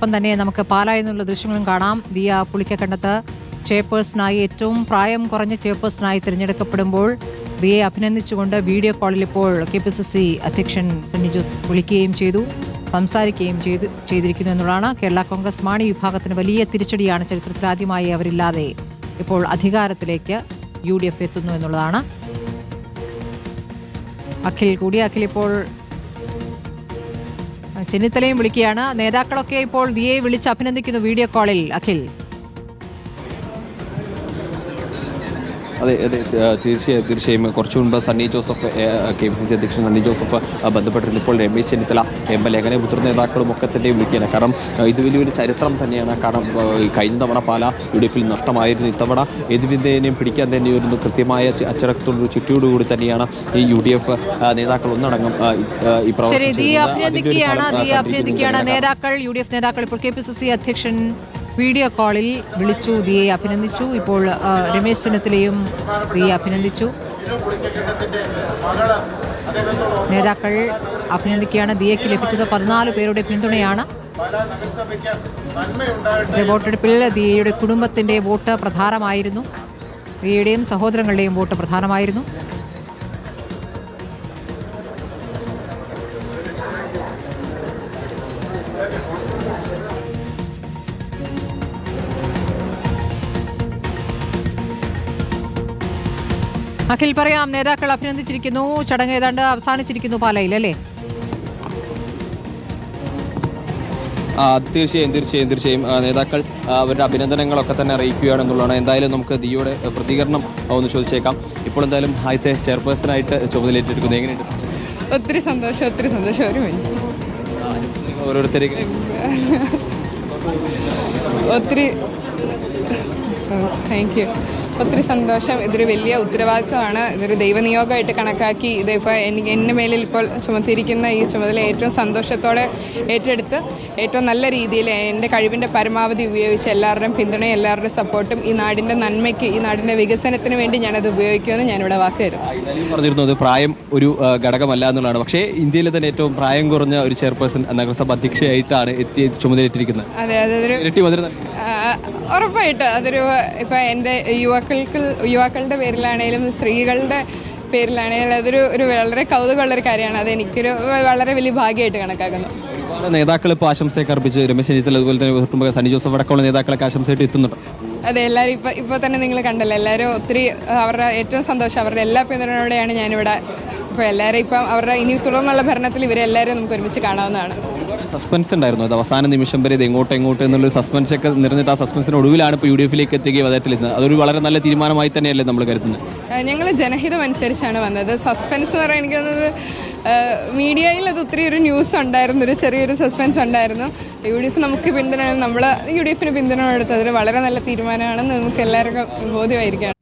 അതോടൊപ്പം തന്നെ നമുക്ക് പാലായിൽ നിന്നുള്ള ദൃശ്യങ്ങളും കാണാം. ദിയ പുളിക്കക്കണ്ടത്ത് ചെയർപേഴ്സണായി ഏറ്റവും പ്രായം കുറഞ്ഞ ചെയർപേഴ്സണായി തിരഞ്ഞെടുക്കപ്പെടുമ്പോൾ ദിയെ അഭിനന്ദിച്ചുകൊണ്ട് വീഡിയോ കോളിൽ ഇപ്പോൾ കെ പി സി സി അധ്യക്ഷൻ സെന്റ് ജോസഫ് വിളിക്കുകയും ചെയ്തു സംസാരിക്കുകയും ചെയ്തു ചെയ്തിരിക്കുന്നു എന്നുള്ളതാണ്. കേരള കോൺഗ്രസ് മാണി വിഭാഗത്തിന് വലിയ തിരിച്ചടിയാണ് ചരിത്രത്തിൽ ആദ്യമായി അവരില്ലാതെ ഇപ്പോൾ അധികാരത്തിലേക്ക് യു ഡി എഫ് എത്തുന്നു എന്നുള്ളതാണ്. അഖിൽ കൂടി അഖിൽ ഇപ്പോൾ ചെന്നിത്തലയും വിളിക്കുകയാണ്. നേതാക്കളൊക്കെ ഇപ്പോൾ ദിയെ വിളിച്ച് അഭിനന്ദിക്കുന്നു വീഡിയോ കോളിൽ. അഖിൽ. അതെ അതെ തീർച്ചയായും തീർച്ചയായും. കുറച്ചു മുൻപ് Sunny Joseph K P C C അധ്യക്ഷൻ സണ്ണി ജോസഫ് ബന്ധപ്പെട്ടിട്ടുണ്ട് ബന്ധപ്പെട്ടിരുന്നു. ഇപ്പോൾ Ramesh Chennithala M L A അങ്ങനെ മുതിർന്ന നേതാക്കളും ഒക്കെ തന്നെ വിളിക്കുകയാണ്. കാരണം ഇത് വലിയൊരു ചരിത്രം തന്നെയാണ്. കാരണം കഴിഞ്ഞ തവണ പാല യു ഡി എഫിൽ നഷ്ടമായിരുന്നു. ഇത്തവണ ഏതുവിധേനയും പിടിക്കാൻ തന്നെ ഒരു കൃത്യമായ അച്ചടക്കത്തോടൊരു ചുറ്റിയോടുകൂടി തന്നെയാണ് ഈ യു ഡി എഫ് നേതാക്കൾ ഒന്നടങ്കം ഈ, പ്രവർത്തനം അഭിനന്ദിക്കുകയാണ്. നേതാക്കൾ യു ഡി എഫ് നേതാക്കൾ. ഇപ്പോൾ കെ പി സി സി അധ്യക്ഷൻ വീഡിയോ കോളിൽ വിളിച്ചു ദിയെ അഭിനന്ദിച്ചു. ഇപ്പോൾ രമേശ് ചെന്നിത്തലയും ദിയെ അഭിനന്ദിച്ചു. നേതാക്കൾ അഭിനന്ദിക്കുകയാണ്. ദിയയ്ക്ക് ലഭിച്ചത് പതിനാല് പേരുടെ പിന്തുണയാണ്. വോട്ടെടുപ്പിൽ ദിയയുടെ കുടുംബത്തിന്റെ വോട്ട് പ്രധാനമായിരുന്നു. ദിയയുടെയും സഹോദരങ്ങളുടെയും വോട്ട് പ്രധാനമായിരുന്നു. അഖിൽ പറയാം നേതാക്കൾ അഭിനന്ദിച്ചിരിക്കുന്നു. ചടങ്ങ് ഏതാണ്ട് അവസാനിച്ചിരിക്കുന്നു പാലയിൽ അല്ലേ? ആ, തീർച്ചയായും തീർച്ചയായും തീർച്ചയായും. നേതാക്കൾ അവരുടെ അഭിനന്ദനങ്ങളൊക്കെ തന്നെ അറിയിക്കുകയാണ് അറിയിക്കുകയാണെന്നുള്ളതാണ് എന്തായാലും നമുക്ക് ദിയുടെ പ്രതികരണം ഒന്ന് ചോദിച്ചേക്കാം. ഇപ്പോൾ എന്തായാലും ആദ്യത്തെ ചെയർപേഴ്സണായിട്ട് ചുമതലയേറ്റെടുക്കുന്നത് എങ്ങനെയുണ്ട്? ഒത്തിരി സന്തോഷം ഒത്തിരി സന്തോഷം. ഒരു മിനിറ്റ്. ഒത്തിരി താങ്ക് യു ഒത്തിരി സന്തോഷം. ഇതൊരു വലിയ ഉത്തരവാദിത്വമാണ്. ഇതൊരു ദൈവനിയോഗമായിട്ട് കണക്കാക്കി ഇതിപ്പോൾ എനിക്ക് എന്റെ മേലിൽ ഇപ്പോൾ ചുമത്തിയിരിക്കുന്ന ഈ ചുമതല ഏറ്റവും സന്തോഷത്തോടെ ഏറ്റെടുത്ത് ഏറ്റവും നല്ല രീതിയിൽ എന്റെ കഴിവിന്റെ പരമാവധി ഉപയോഗിച്ച് എല്ലാവരുടെയും പിന്തുണയും എല്ലാവരുടെയും സപ്പോർട്ടും ഈ നാടിന്റെ നന്മയ്ക്ക് ഈ നാടിന്റെ വികസനത്തിന് വേണ്ടി ഞാനത് ഉപയോഗിക്കുമെന്ന് ഞാനിവിടെ വാക്ക് തരുന്നു പറഞ്ഞിരുന്നു അത് പ്രായം ഒരു ഘടകമല്ല എന്നുള്ളതാണ്. പക്ഷേ ഇന്ത്യയിലെ തന്നെ ഏറ്റവും പ്രായം കുറഞ്ഞ ഒരു ചെയർപേഴ്സൺ നഗരസഭ അധ്യക്ഷയായിട്ടാണ് എത്തി ചുമതലയേറ്റിരിക്കുന്നത്. അതെ അതൊരു ഉറപ്പായിട്ട് അതൊരു ഇപ്പം എന്റെ യുവാക്കൾക്ക് യുവാക്കളുടെ പേരിലാണേലും സ്ത്രീകളുടെ പേരിലാണേലും അതൊരു ഒരു വളരെ കൗതുകമുള്ള ഒരു കാര്യമാണ്. അത് എനിക്കൊരു വളരെ വലിയ ഭാഗ്യമായിട്ട് കണക്കാക്കുന്നു. ഒരുപാട് നേതാക്കൾ ഇപ്പോൾ ആശംസയൊക്കെ അർപ്പിച്ച് രമേശ് ചെന്നിത്തല അതുപോലെ തന്നെ കുടുംബ സണി ജോസഫ് അടക്കമുള്ള നേതാക്കളൊക്കെ ആശംസയായിട്ട് എത്തുന്നുണ്ട്. അതെ എല്ലാവരും ഇപ്പോൾ ഇപ്പോൾ തന്നെ നിങ്ങൾ കണ്ടല്ലോ എല്ലാവരും ഒത്തിരി അവരുടെ ഏറ്റവും സന്തോഷം അവരുടെ എല്ലാ പിന്തുണയോടെയാണ് ഞാനിവിടെ ഇപ്പോൾ എല്ലാവരും ഇപ്പം അവരുടെ ഇനി തുടർന്നുള്ള ഭരണത്തിൽ ഇവരെല്ലാവരും നമുക്ക് ഒരുമിച്ച് കാണാവുന്നതാണ്. സസ്പെൻസ് ഉണ്ടായിരുന്നു. അത് അവസാന നിമിഷം വരെ ഇത് എങ്ങോട്ട് എങ്ങോട്ട് എന്നുള്ള സസ്പെൻസ് ഒക്കെ നിറഞ്ഞിട്ട് ആ സസ്പെൻസിന് ഒടുവിലാണ് ഇപ്പോൾ യു ഡി എഫിലേക്ക് എത്തുകയും അദ്ദേഹത്തിലെത്തുന്നത് അതൊരു വളരെ നല്ല തീരുമാനമായി തന്നെയല്ലേ നമ്മൾ കരുതുന്നത്? ഞങ്ങൾ ജനഹിതം അനുസരിച്ചാണ് വന്നത്. സസ്പെൻസ് എന്ന് പറയാൻ എനിക്ക് തോന്നുന്നത് മീഡിയയിൽ അത് ഒത്തിരി ഒരു ന്യൂസ് ഉണ്ടായിരുന്നു ഒരു ചെറിയൊരു സസ്പെൻസ് ഉണ്ടായിരുന്നു. യു ഡി എഫ് നമുക്ക് പിന്തുണ നമ്മൾ യു ഡി എഫിന് പിന്തുണ എടുത്തത് വളരെ നല്ല തീരുമാനമാണെന്ന് നമുക്ക് എല്ലാവർക്കും ബോധ്യമായിരിക്കുകയാണ്.